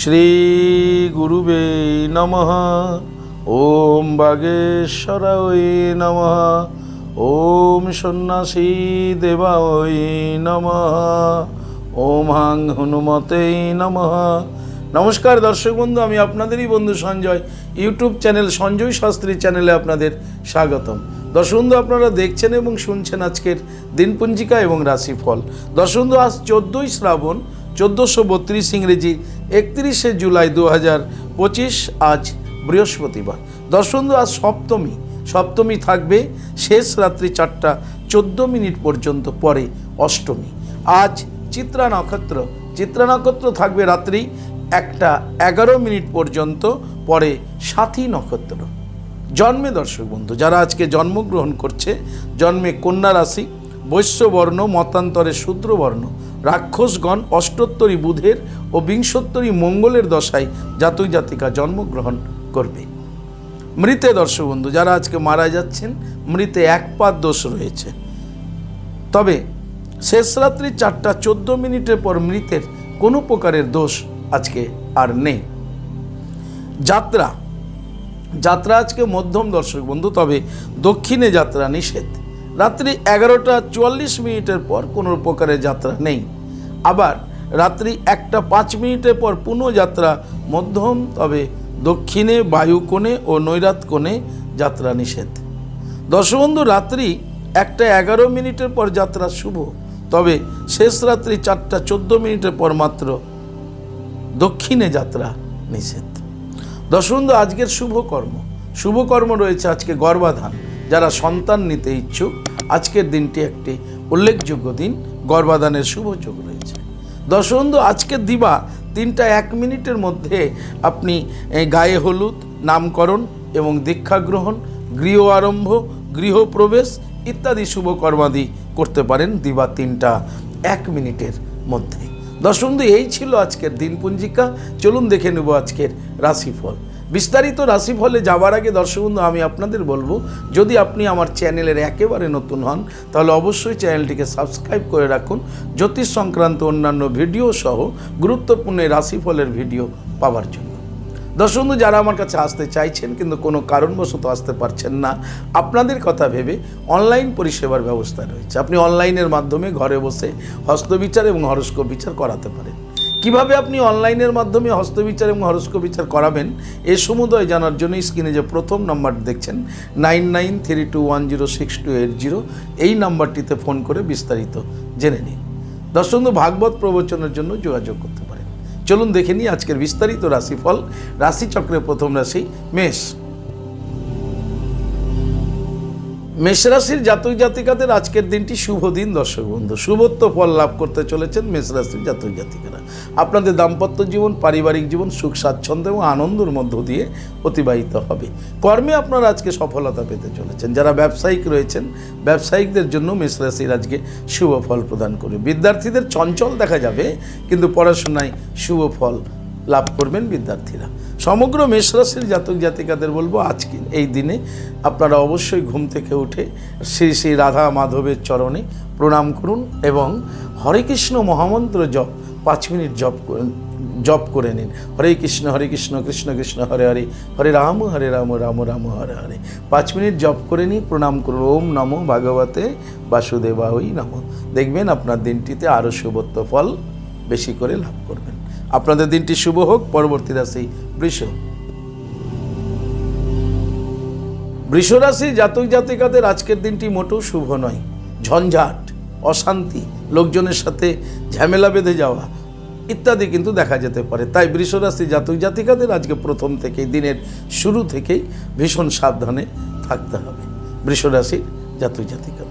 শ্রীগুরুবে নমঃ। ওম বাগেশ্বরায় নমঃ। ওম সন্ন্যাসী দেবায় নমঃ। ওম হাং হনুমতে নমঃ। নমস্কার দর্শক বন্ধু, আমি আপনাদেরই বন্ধু সঞ্জয়। ইউটিউব চ্যানেল সঞ্জয় শাস্ত্রী চ্যানেলে আপনাদের স্বাগতম। দর্শক বন্ধু, আপনারা দেখছেন এবং শুনছেন আজকের দিনপঞ্জিকা এবং রাশিফল। দর্শক বন্ধু, আজ চোদ্দোই শ্রাবণ চোদ্দোশো বত্রিশ ইংরেজি একত্রিশে জুলাই দু পঁচিশ আজ বৃহস্পতিবার। দর্শক আজ সপ্তমী। সপ্তমী থাকবে শেষ রাত্রি চারটা চোদ্দ মিনিট পর্যন্ত পরে অষ্টমী। আজ চিত্রা নক্ষত্র। চিত্রা নক্ষত্র থাকবে রাত্রি একটা এগারো মিনিট পর্যন্ত পরে সাথী নক্ষত্র। জন্মে দর্শক বন্ধু, যারা আজকে জন্মগ্রহণ করছে, জন্মে কন্যা রাশি, বৈশ্যবর্ণ, মতান্তরে শূদ্রবর্ণ রাক্ষসগণ অষ্টোত্তরী বুধের ও বিংশোত্তরী মঙ্গলের দশায় জাতক জাতিকা জন্মগ্রহণ করবে। মৃতে দর্শক বন্ধু যারা আজকে মারা যাচ্ছেন, মৃতে এক পাত দোষ রয়েছে। তবে শেষ রাত্রি চারটা চোদ্দ মিনিটের পর মৃতের কোনো প্রকারের দোষ আজকে আর নেই। যাত্রা। যাত্রা আজকে মধ্যম দর্শক বন্ধু, তবে দক্ষিণে যাত্রা নিষেধ। রাত্রি এগারোটা চুয়াল্লিশ মিনিটের পর কোনো প্রকারের যাত্রা নেই। আবার রাত্রি একটা পাঁচ মিনিটের পর পুনঃ যাত্রা মধ্যম, তবে দক্ষিণে বায়ুকোণে ও নৈরাত কোণে যাত্রা নিষেধ। দশবন্ধু রাত্রি একটা এগারো মিনিটের পর যাত্রা শুভ, তবে শেষ রাত্রি চারটা চোদ্দ মিনিটের পর মাত্র দক্ষিণে যাত্রা নিষেধ। দশবন্ধু আজকের শুভ কর্ম শুভ কর্ম রয়েছে আজকে গর্ভাধান। যারা সন্তান নিতে ইচ্ছুক, আজকের দিনটি একটি উল্লেখযোগ্য দিন। গর্ভাধানের শুভ যোগ রয়েছে। দশবন্ধু, আজকের দিবা তিনটা এক মিনিটের মধ্যে আপনি গায়ে হলুদ, নামকরণ এবং দীক্ষা গ্রহণ, গৃহ আরম্ভ গৃহপ্রবেশ ইত্যাদি শুভ কর্মাদি করতে পারেন দিবা তিনটা এক মিনিটের মধ্যে। দর্শক এই ছিল আজকের দিনপঞ্জিকা। চলুন দেখে নেব আজকের রাশিফল। বিস্তারিত রাশিফলে যাওয়ার আগে দর্শকবন্ধু আমি আপনাদের বলব, যদি আপনি আমার চ্যানেলের একেবারে নতুন হন, তাহলে অবশ্যই চ্যানেলটিকে সাবস্ক্রাইব করে রাখুন। জ্যোতিষ সংক্রান্ত অন্যান্য ভিডিও সহ গুরুত্বপূর্ণ রাশিফলের ভিডিও পাওয়ার জন্য। দর্শক বন্ধু, যারা আমার কাছে আসতে চাইছেন, কিন্তু কোনো কারণবশত আসতে পারছেন না, আপনাদের কথা ভেবে অনলাইন পরিষেবার ব্যবস্থা রয়েছে। আপনি অনলাইনের মাধ্যমে ঘরে বসে হস্তবিচার এবং হরস্কোপ বিচার করাতে পারেন। কীভাবে আপনি অনলাইনের মাধ্যমে হস্তবিচার এবং হরস্ক বিচার করাবেন, এ সমুদয় জানার জন্য স্ক্রিনে যে প্রথম নাম্বার দেখছেন, nine nine three two one zero six two eight zero, এই নাম্বারটিতে ফোন করে বিস্তারিত জেনে নিন। দর্শক ভাগবত প্রবচনের জন্য যোগাযোগ করতে পারেন। চলুন দেখে নিই আজকের বিস্তারিত রাশিফল, রাশিচক্রের প্রথম রাশি, মেষ। মেষ রাশির জাতক জাতিকাদের আজকের দিনটি শুভ দিন, দর্শক বন্ধু। শুভত্ব ফল লাভ করতে চলেছেন মেষ রাশির জাতক জাতিকারা। আপনাদের দাম্পত্য জীবন, পারিবারিক জীবন, সুখ, স্বাচ্ছন্দ্য এবং আনন্দের মধ্য দিয়ে অতিবাহিত হবে। কর্মে আপনারা আজকে সফলতা পেতে চলেছেন। যারা ব্যবসায়িক রয়েছেন, ব্যবসায়িকদের জন্য মেষ রাশির আজকে শুভ ফল প্রদান করবে। বিদ্যার্থীদের চঞ্চল দেখা যাবে, কিন্তু পড়াশোনায় শুভ ফল লাভ করবেন বিদ্যার্থীরা। সমগ্র মেষ রাশির জাতক জাতিকাদের বলব, আজকে, এই দিনে আপনারা অবশ্যই ঘুম থেকে উঠে শ্রী শ্রী রাধা মাধবের চরণে প্রণাম করুন এবং হরে কৃষ্ণ মহামন্ত্র জপ, পাঁচ মিনিট জপ করুন জপ করে নিন। হরে কৃষ্ণ হরে কৃষ্ণ কৃষ্ণ কৃষ্ণ, হরে হরে হরে রাম হরে রাম রাম রাম, হরে হরে। পাঁচ মিনিট জপ করে নিন, প্রণাম করুন। ওম নমো ভাগবতে বাসুদেবাহই নম। দেখবেন আপনার দিনটিতে আরও শুভত্ব ফল বেশি করে লাভ করবেন। আপনাদের দিনটি শুভ হোক, পরবর্তী রাশি বৃষ। বৃষ রাশি জাতক জাতিকাদের আজকের দিনটি মোটেও শুভ নয়। ঝঞ্ঝাট, অশান্তি, লোকজনের সাথে ঝামেলা বেঁধে যাওয়া ইত্যাদি কিন্তু দেখা যেতে পারে। তাই বৃষ রাশি জাতক জাতিকাদের আজকে প্রথম থেকেই, দিনের শুরু থেকেই ভীষণ সাবধানে থাকতে হবে। বৃষ রাশির জাতক জাতিকাদের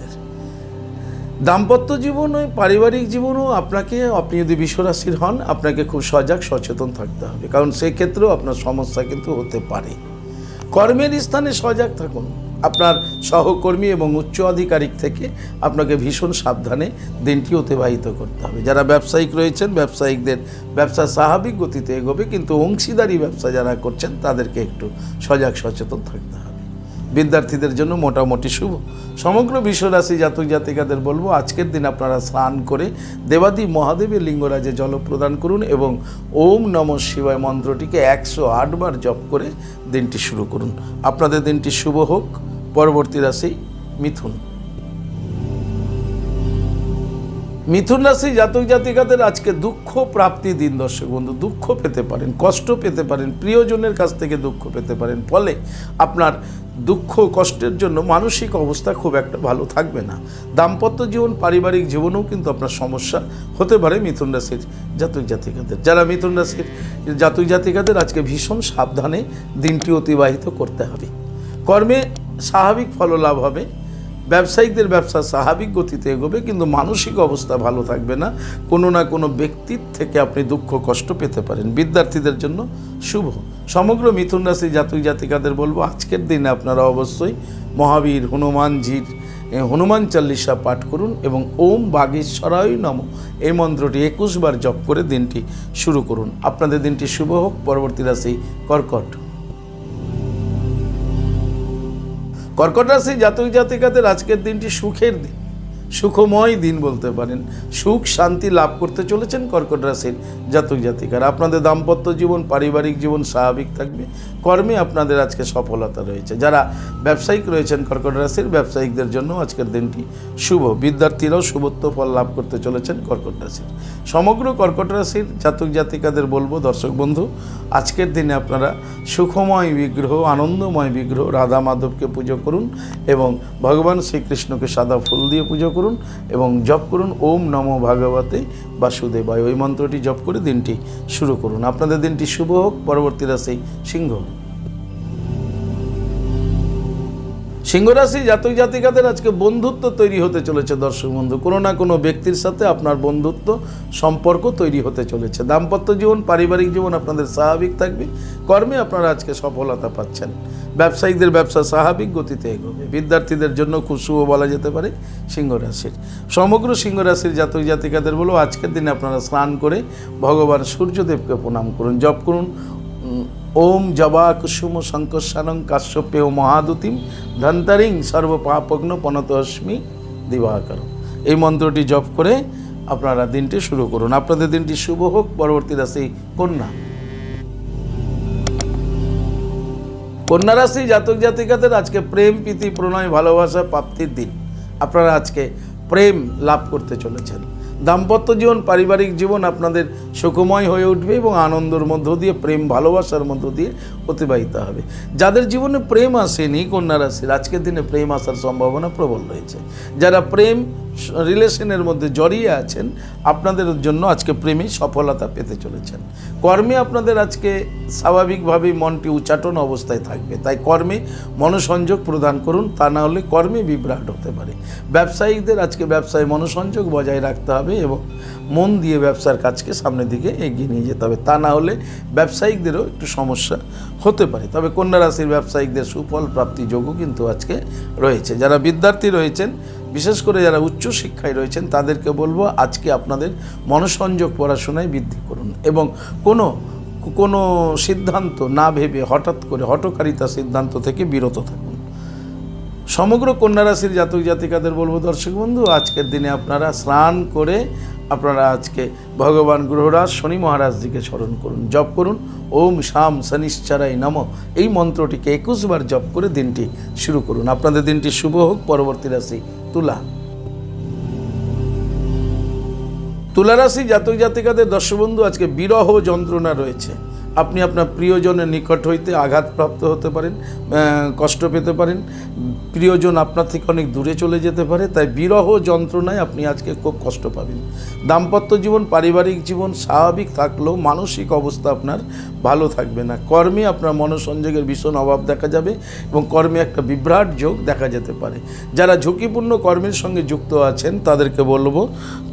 দাম্পত্য জীবন পারিবারিক জীবনও আপনাকে, আপনি যদি বিশ্বরাশির হন, আপনাকে খুব সজাগ, সচেতন থাকতে হবে। কারণ সেই ক্ষেত্রেও আপনার সমস্যা কিন্তু হতে পারে। কর্মের স্থানে সজাগ থাকুন। আপনার সহকর্মী এবং উচ্চ আধিকারিক থেকে আপনাকে ভীষণ সাবধানে দিনটি অতিবাহিত করতে হবে। যারা ব্যবসায়িক রয়েছেন, ব্যবসায়িকদের ব্যবসা স্বাভাবিক গতিতে এগোবে, কিন্তু অংশীদারি ব্যবসা যারা করছেন, তাদেরকে একটু সজাগ, সচেতন থাকতে হবে। বিদ্যার্থীদের জন্য মোটামুটি শুভ। সমগ্র বিশ্বরাশি জাতক জাতিকাদের বলব, আজকের দিন আপনারা স্নান করে দেবাদি মহাদেবের লিঙ্গরাজে জল প্রদান করুন এবং ওম নম শিবায় মন্ত্রটিকে একশো আটবার জপ করে দিনটি শুরু করুন। আপনাদের দিনটি শুভ হোক। পরবর্তী রাশি মিথুন। মিথুন রাশি জাতক জাতিকাদের আজকে দুঃখ প্রাপ্তি দিন দর্শক বন্ধু, দুঃখ পেতে পারেন, কষ্ট পেতে পারেন, প্রিয়জনের কাছ থেকে দুঃখ পেতে পারেন, ফলে আপনার দুঃখ কষ্টের জন্য মানসিক অবস্থা খুব একটা ভালো থাকবে না। দাম্পত্য জীবন, পারিবারিক জীবনেও কিন্তু আপনার সমস্যা হতে পারে মিথুন রাশির জাতক জাতিকাদের। যারা মিথুন রাশির জাতক জাতিকাদের আজকে ভীষণ সাবধানে দিনটি অতিবাহিত করতে হবে। কর্মে স্বাভাবিক ফললাভ হবে। ব্যবসায়িকদের ব্যবসা স্বাভাবিক গতিতে এগোবে, কিন্তু মানসিক অবস্থা ভালো থাকবে না। কোনো না কোনো ব্যক্তির থেকে আপনি দুঃখ, কষ্ট পেতে পারেন। বিদ্যার্থীদের জন্য শুভ। সমগ্র মিথুন রাশি জাতক জাতিকাদের বলব, আজকের দিনে আপনারা অবশ্যই মহাবীর হনুমানজির হনুমান চল্লিশা পাঠ করুন এবং ওম বাগেশ্বরায় নম। এই মন্ত্রটি একুশ বার জপ করে দিনটি শুরু করুন। আপনাদের দিনটি শুভ হোক। পরবর্তী রাশি কর্কট। কর্কট রাশি জাতক জাতিকাদের আজকের দিনটি সুখের দিন। সুখময় দিন বলতে পারেন। সুখ শান্তি লাভ করতে চলেছেন কর্কট রাশির জাতক জাতিকার। আপনাদের দাম্পত্য জীবন, পারিবারিক জীবন স্বাভাবিক থাকবে। কর্মে আপনাদের আজকে সফলতা রয়েছে। যারা ব্যবসায়িক রয়েছেন কর্কট রাশির, ব্যবসায়িকদের জন্য আজকের দিনটি শুভ। বিদ্যার্থীরাও শুভত্ব ফল লাভ করতে চলেছেন কর্কট রাশির। সমগ্র কর্কট রাশির জাতক জাতিকাদের বলব, দর্শক বন্ধু, আজকের দিনে আপনারা সুখময় বিগ্রহ, আনন্দময় বিগ্রহ, রাধা মাধবকে পুজো করুন এবং ভগবান শ্রীকৃষ্ণকে সাদা ফুল দিয়ে পুজো করুন। এবং জপ করুন, ওম নম ভাগবতে বাসুদেবায়। ওই মন্ত্রটি জপ করে দিনটি শুরু করুন। আপনাদের দিনটি শুভ হোক পরবর্তী রাশি সিংহ। সিংহরাশি জাতক জাতিকাদের আজকে বন্ধুত্ব তৈরি হতে চলেছে, দর্শক বন্ধু। কোনো না কোনো ব্যক্তির সাথে আপনার বন্ধুত্ব, সম্পর্ক তৈরি হতে চলেছে। দাম্পত্য জীবন, পারিবারিক জীবন আপনাদের স্বাভাবিক থাকবে। কর্মে আপনারা আজকে সফলতা পাচ্ছেন। ব্যবসায়িকদের ব্যবসা স্বাভাবিক গতিতে এগোবে। বিদ্যার্থীদের জন্য খুব শুভ বলা যেতে পারে সিংহ রাশির সমগ্র সিংহ রাশির জাতক জাতিকাদের বলো, আজকের দিনে আপনারা স্নান করে ভগবান সূর্যদেবকে প্রণাম করুন, জপ করুন ওম জবা কুসুম শঙ্কর্ষানং কাশ্যপেয় মহাদুতিম ধন্তারিং সর্বপাপগ্ন পনতস্মি দিবাকর। এই মন্ত্রটি জপ করে আপনারা দিনটি শুরু করুন। আপনাদের দিনটি শুভ হোক, পরবর্তী রাশি কন্যা। কন্যা রাশি, জাতক জাতিকাদের আজকে প্রেম, প্রীতি, প্রণয়, ভালোবাসা, প্রাপ্তির দিন। আপনারা আজকে প্রেম লাভ করতে চলেছেন। দাম্পত্য জীবন, পারিবারিক জীবন আপনাদের সুখময় হয়ে উঠবে এবং আনন্দের মধ্য দিয়ে, প্রেম, ভালোবাসার মধ্য দিয়ে অতিবাহিত হবে। যাদের জীবনে প্রেম আসেনি, কন্যা রাশির, আজকের দিনে প্রেম আসার সম্ভাবনা প্রবল রয়েছে। যারা প্রেম রিলেশনের মধ্যে জড়িয়ে আছেন, আপনাদের জন্য আজকে প্রেমে সফলতা পেতে চলেছেন। কর্মে আপনাদের আজকে স্বাভাবিকভাবেই মনটি উচ্চাটন অবস্থায় থাকবে। তাই কর্মে মনোসংযোগ প্রদান করুন, তা না হলে কর্মে বিভ্রাট হতে পারে। ব্যবসায়িকদের আজকে ব্যবসায় মনোসংযোগ বজায় রাখতে হবে এবং মন দিয়ে ব্যবসার কাজকে সামনের দিকে এগিয়ে নিয়ে যেতে হবে। তা না হলে ব্যবসায়িকদেরও একটু সমস্যা হতে পারে। তবে কন্যা রাশির ব্যবসায়িকদের সুফল প্রাপ্তি যোগও কিন্তু আজকে রয়েছে। যারা বিদ্যার্থী রয়েছেন বিশেষ করে যারা উচ্চ শিক্ষায় রয়েছেন, তাদেরকে বলব আজকে আপনাদের মনসংযোগ পড়াশোনায় বৃদ্ধি করুন এবং কোনো কোনো সিদ্ধান্ত না ভেবে হঠাৎ করে হটকারিতা সিদ্ধান্ত থেকে বিরত থাকুন। সমগ্র কন্যা রাশির জাতক জাতিকাদের বলব, দর্শক বন্ধু, আজকের দিনে আপনারা স্নান করে আপনারা আজকে ভগবান গ্রহরাজ শনি মহারাজজিকে স্মরণ করুন, জপ করুন। ওম শাম শনিশ্চারাই নম। এই মন্ত্রটিকে একুশবার জপ করে দিনটি শুরু করুন। আপনাদের দিনটি শুভ হোক, পরবর্তী রাশি তুলা। তুলারাশি জাতক জাতিকাদের দর্শবন্ধু আজকে বিরহ যন্ত্রণা রয়েছে। আপনি আপনার প্রিয়জনের নিকট হইতে আঘাতপ্রাপ্ত হতে পারেন কষ্ট পেতে পারেন। প্রিয়জন আপনার থেকে অনেক দূরে চলে যেতে পারে, তাই বিরহ যন্ত্রণায় আপনি আজকে খুব কষ্ট পাবেন। দাম্পত্য জীবন, পারিবারিক জীবন স্বাভাবিক থাকলেও মানসিক অবস্থা আপনার ভালো থাকবে না। কর্মে আপনার মনোসংযোগের ভীষণ অভাব দেখা যাবে এবং কর্মে একটা বিভ্রাট যোগ দেখা যেতে পারে। যারা ঝুঁকিপূর্ণ কর্মের সঙ্গে যুক্ত আছেন, তাদেরকে বলব,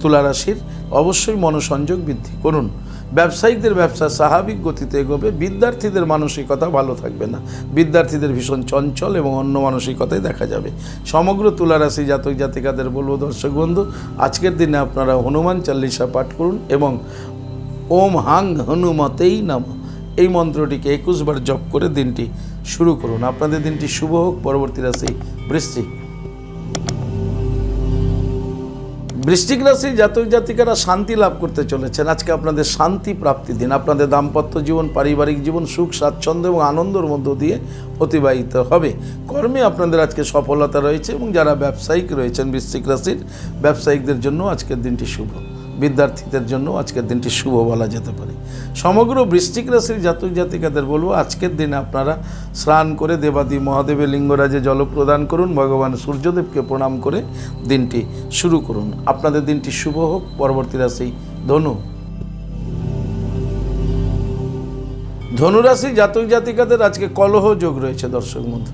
তুলারাশির অবশ্যই মনোসংযোগ বৃদ্ধি করুন। ব্যবসায়িকদের ব্যবসা স্বাভাবিক গতিতে এগোবে, বিদ্যার্থীদের মানসিকতা ভালো থাকবে না। বিদ্যার্থীদের ভীষণ চঞ্চল এবং অন্য মানসিকতাই দেখা যাবে। সমগ্র তুলারাশি জাতক জাতিকাদের বলব, দর্শক বন্ধু, আজকের দিনে আপনারা হনুমান চল্লিশা পাঠ করুন এবং ওম হাং হনুমতেই নাম। এই মন্ত্রটিকে একুশবার জপ করে দিনটি শুরু করুন। আপনাদের দিনটি শুভ হোক। পরবর্তী রাশি বৃশ্চিক। বৃশ্চিক রাশির জাতক জাতিকারা শান্তি লাভ করতে চলেছেন। আজকে আপনাদের শান্তি প্রাপ্তি দিন। আপনাদের দাম্পত্য জীবন, পারিবারিক জীবন, সুখ, স্বাচ্ছন্দ্য এবং আনন্দের মধ্য দিয়ে অতিবাহিত হবে। কর্মে আপনাদের আজকে সফলতা রয়েছে এবং যারা ব্যবসায়িক রয়েছেন বৃষ্টিক রাশির, ব্যবসায়িকদের জন্য আজকের দিনটি শুভ। বিদ্যার্থীদের জন্য আজকের দিনটি শুভ বলা যেতে পারে। সমগ্র বৃশ্চিক রাশির জাতক জাতিকাদের বলব, আজকের দিনে আপনারা স্নান করে দেবাদি মহাদেবের লিঙ্গরাজে জল প্রদান করুন, ভগবান সূর্যদেবকে প্রণাম করে দিনটি শুরু করুন। আপনাদের দিনটি শুভ হোক, পরবর্তী রাশি ধনু। ধনুরাশি জাতক জাতিকাদের আজকে কলহ যোগ রয়েছে দর্শক বন্ধু।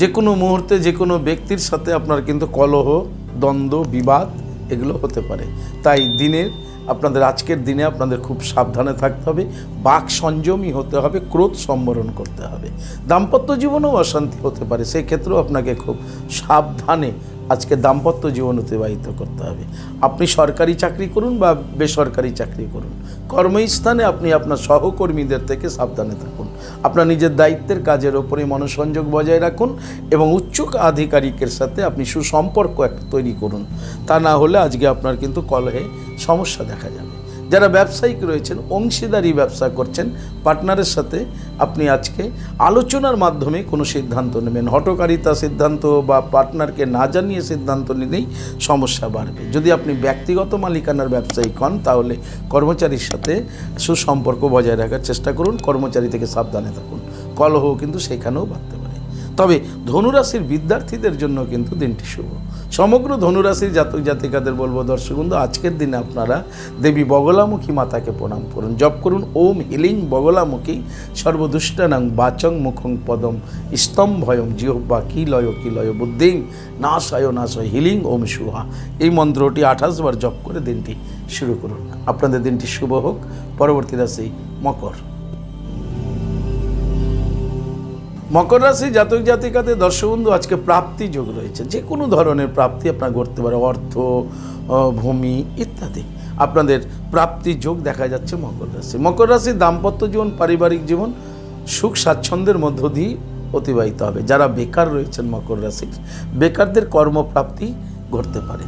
যে কোনো মুহূর্তে যে কোনো ব্যক্তির সাথে আপনার কিন্তু কলহ, দ্বন্দ্ব, বিবাদ এগুলো হতে পারে। তাই দিনের, আপনাদের আজকের দিনে আপনাদের খুব সাবধানে থাকতে হবে। বাক সংযমী হতে হবে, ক্রোধ সম্বরণ করতে হবে। দাম্পত্য জীবনেও অশান্তি হতে পারে সেই ক্ষেত্রেও আপনাকে খুব সাবধানে আজকে দাম্পত্য জীবন অতিবাহিত করতে হবে। আপনি সরকারি চাকরি করুন বা বেসরকারি চাকরি করুন। কর্মস্থানে আপনি আপনার সহকর্মীদের থেকে সাবধানে থাকুন। আপনার নিজের দায়িত্বের কাজের ওপরে মনোসংযোগ বজায় রাখুন এবং উচ্চ আধিকারিকের সাথে আপনি সুসম্পর্ক একটা তৈরি করুন। তা না হলে আজকে আপনার কিন্তু কলহে সমস্যা দেখা যাবে। যারা ব্যবসায়িক রয়েছেন, অংশীদারি ব্যবসা করছেন, পার্টনারের সাথে আপনি আজকে আলোচনার মাধ্যমে কোনো সিদ্ধান্ত নেবেন। হটকারিতা সিদ্ধান্ত বা পার্টনারকে না জানিয়ে সিদ্ধান্ত নিলেই সমস্যা বাড়বে। যদি আপনি ব্যক্তিগত মালিকানার ব্যবসায়িক হন, তাহলে কর্মচারীর সাথে সুসম্পর্ক বজায় রাখার চেষ্টা করুন, কর্মচারী থেকে সাবধানে থাকুন। কলহ কিন্তু সেখানেও বাড়তে পারে। তবে ধনুরাশির বিদ্যার্থীদের জন্য কিন্তু দিনটি শুভ। সমগ্র ধনুরাশির জাতক জাতিকাদের বলব দর্শক বন্ধু আজকের দিনে আপনারা দেবী বগলামুখী মাতাকে প্রণাম করুন, জপ করুন, ওম হিলিং বগলামুখী সর্বদুষ্টানাং বাচং মুখং পদম স্তম্ভয়ং জিহ্বা কিলয় কিলয় বুদ্ধিং নাশায় নাশয় হিলিং ওম সুহা। এই মন্ত্রটি আঠাশ বার জপ করে দিনটি শুরু করুন। আপনাদের দিনটি শুভ হোক। পরবর্তী রাশি মকর। মকর রাশি জাতক জাতিকাতে দর্শকবন্ধু আজকে প্রাপ্তি যোগ রয়েছে। যে কোনো ধরনের প্রাপ্তি আপনার ঘটতে পারে, অর্থ ভূমি ইত্যাদি। আপনাদের প্রাপ্তি যোগ দেখা যাচ্ছে মকর রাশি। মকর রাশির দাম্পত্য জীবন, পারিবারিক জীবন সুখ স্বাচ্ছন্দ্যের মধ্য দিয়ে অতিবাহিত হবে। যারা বেকার রয়েছেন মকর রাশির, বেকারদের কর্মপ্রাপ্তি ঘটতে পারে।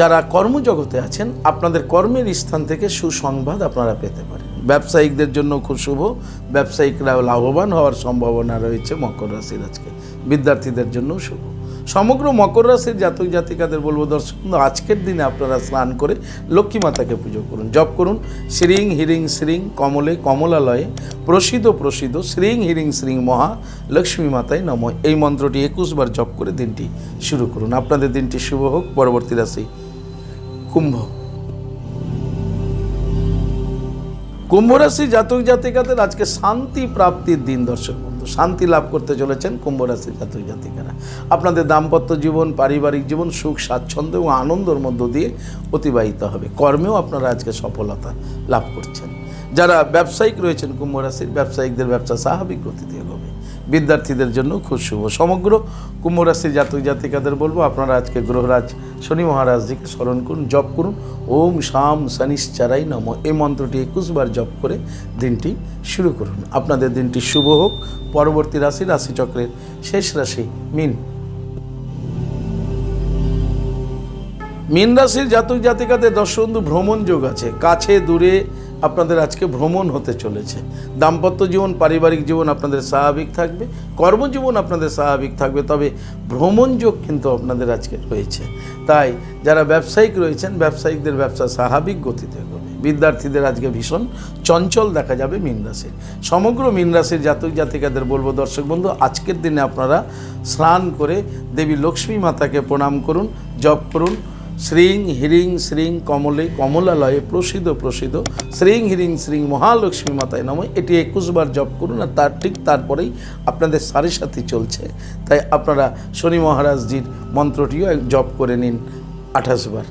যারা কর্মজগতে আছেন, আপনাদের কর্মের স্থান থেকে সুসংবাদ আপনারা পেতে পারেন। ব্যবসায়িকদের জন্য খুব শুভ। ব্যবসায়িকরা লাভবান হওয়ার সম্ভাবনা রয়েছে মকর রাশির আজকে। বিদ্যার্থীদের জন্য শুভ। সমগ্র মকর রাশির জাতক জাতিকাদের বলব, দর্শক আজকের দিনে আপনারা স্নান করে লক্ষ্মী মাতাকে পুজো করুন, জপ করুন। শ্রীং হিরিং শ্রীং কমলে কমলালয়ে প্রসিদ্ধ প্রসিদ্ধ শ্রীং হিরিং শ্রীং মহা লক্ষ্মী মাতায় নম। এই মন্ত্রটি একুশ বার জপ করে দিনটি শুরু করুন। আপনাদের দিনটি শুভ হোক। পরবর্তী রাশি কুম্ভ কুম্ভ রাশি জাতক জাতিকাদের আজকে শান্তি প্রাপ্তির দিন, দর্শক বন্ধু। শান্তি লাভ করতে চলেছেন কুম্ভ রাশির জাতক জাতিকারা। আপনাদের দাম্পত্য জীবন, পারিবারিক জীবন, সুখ, স্বাচ্ছন্দ্য এবং আনন্দের মধ্য দিয়ে অতিবাহিত হবে। কর্মেও আপনারা আজকে সফলতা লাভ করছেন। যারা ব্যবসায়িক রয়েছেন কুম্ভ রাশির ব্যবসায়িকদের ব্যবসা স্বাভাবিক গতিতে হবে বিদ্যার্থীদের জন্য খুব শুভ। সমগ্র কুম্ভ রাশির জাতক জাতিকাদের বলব, আপনারা আজকে গ্রহরাজ শনি মহারাজজিকে স্মরণ করুন, জপ করুন। ওম শাম শনিশ্চারাই নম। এই মন্ত্রটি একুশবার জপ করে দিনটি শুরু করুন। আপনাদের দিনটি শুভ হোক। পরবর্তী রাশি, রাশিচক্রের শেষ রাশি, মিন। মীন রাশির জাতক জাতিকাদের দর্শবন্ধু ভ্রমণ যোগ আছে। কাছে, দূরে আপনাদের আজকে ভ্রমণ হতে চলেছে। দাম্পত্য জীবন, পারিবারিক জীবন আপনাদের স্বাভাবিক থাকবে, কর্মজীবন আপনাদের স্বাভাবিক থাকবে, তবে ভ্রমণ যোগ কিন্তু আপনাদের আজকে রয়েছে। তাই যারা ব্যবসায়িক রয়েছেন, ব্যবসায়িকদের ব্যবসা স্বাভাবিক গতিতে হবে। বিদ্যার্থীদের আজকে ভীষণ চঞ্চল দেখা যাবে মীন রাশির। সমগ্র মীন রাশির জাতক জাতিকাদের বলব, দর্শক বন্ধু, আজকের দিনে আপনারা স্নান করে দেবী লক্ষ্মী মাতাকে প্রণাম করুন, জপ করুন শ্রীং হিরিং শ্রীং কমলে কমলালয়ে প্রসিদ্ধ প্রসিদ্ধ। শ্রীং হিরিং শ্রীং মহালক্ষ্মী মাতায় নম। এটি একুশবার জপ করুন আর তার ঠিক তারপরেই আপনাদের সাড়ে সাথী চলছে। তাই আপনারা শনি মহারাজজির মন্ত্রটিও জপ করে নিন আঠাশ বার।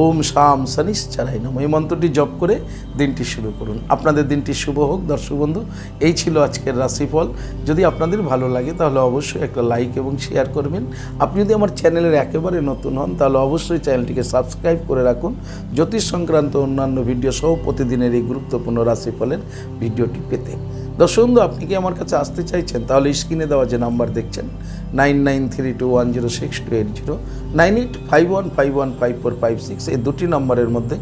ওম শাম শনিশ্চারাই নম এই মন্ত্রটি জপ করে দিনটি শুরু করুন। আপনাদের দিনটি শুভ হোক, দর্শক বন্ধু। এই ছিল আজকের রাশিফল। যদি আপনাদের ভালো লাগে, তাহলে অবশ্যই একটা লাইক এবং শেয়ার করবেন। আপনি যদি আমার চ্যানেলের একেবারে নতুন হন, তাহলে অবশ্যই চ্যানেলটিকে সাবস্ক্রাইব করে রাখুন। জ্যোতিষ সংক্রান্ত অন্যান্য ভিডিও সহ প্রতিদিনের এই গুরুত্বপূর্ণ রাশিফলের ভিডিওটি পেতে। দর্শক বন্ধু, আপনি কি আমার কাছে আসতে চাইছেন? তাহলে স্ক্রিনে দেওয়া যে নাম্বার দেখছেন nine nine three two one zero six two eight zero nine eight five one five one five four five six এই দুটি নম্বরের মধ্যে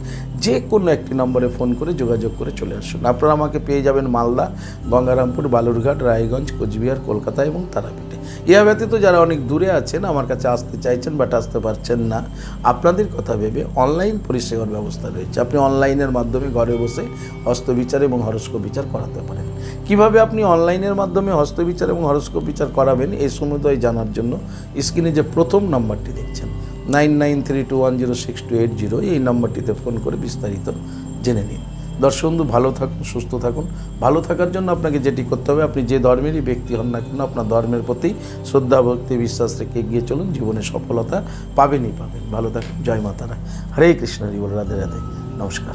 যে কোনো একটি নম্বরে ফোন করে যোগাযোগ করে চলে আসুন। আপনারা আমাকে পেয়ে যাবেন মালদা গঙ্গারামপুর বালুরঘাট রায়গঞ্জ কোচবিহার কলকাতা এবং তারাপীঠে। ইহা ব্যতীত যারা অনেক দূরে আছেন আমার কাছে আসতে চাইছেন বাট আসতে পারছেন না আপনাদের কথা ভেবে অনলাইন পরিষেবার ব্যবস্থা রয়েছে। আপনি অনলাইনের মাধ্যমে ঘরে বসে হস্তবিচার এবং হরস্ক বিচার করাতে পারেন। কীভাবে আপনি অনলাইনের মাধ্যমে হস্তবিচার এবং হরস্কোপ বিচার করাবেন, এই সমুদয় জানার জন্য স্ক্রিনে যে প্রথম নাম্বারটি দেখছেন, nine nine three two one zero six two eight zero, এই নাম্বারটিতে ফোন করে বিস্তারিত জেনে নিন। দর্শক বন্ধু, ভালো থাকুন, সুস্থ থাকুন। ভালো থাকার জন্য আপনাকে যেটি করতে হবে, আপনি যে ধর্মেরই ব্যক্তি হন না কেন, আপনার ধর্মের প্রতি শ্রদ্ধা, ভক্তি, বিশ্বাস রেখে এগিয়ে চলুন। জীবনে সফলতা পাবেনই পাবেন। ভালো থাকুন। জয় মাতারা। হরে কৃষ্ণ। হরি বল। রাধে রাধে। নমস্কার।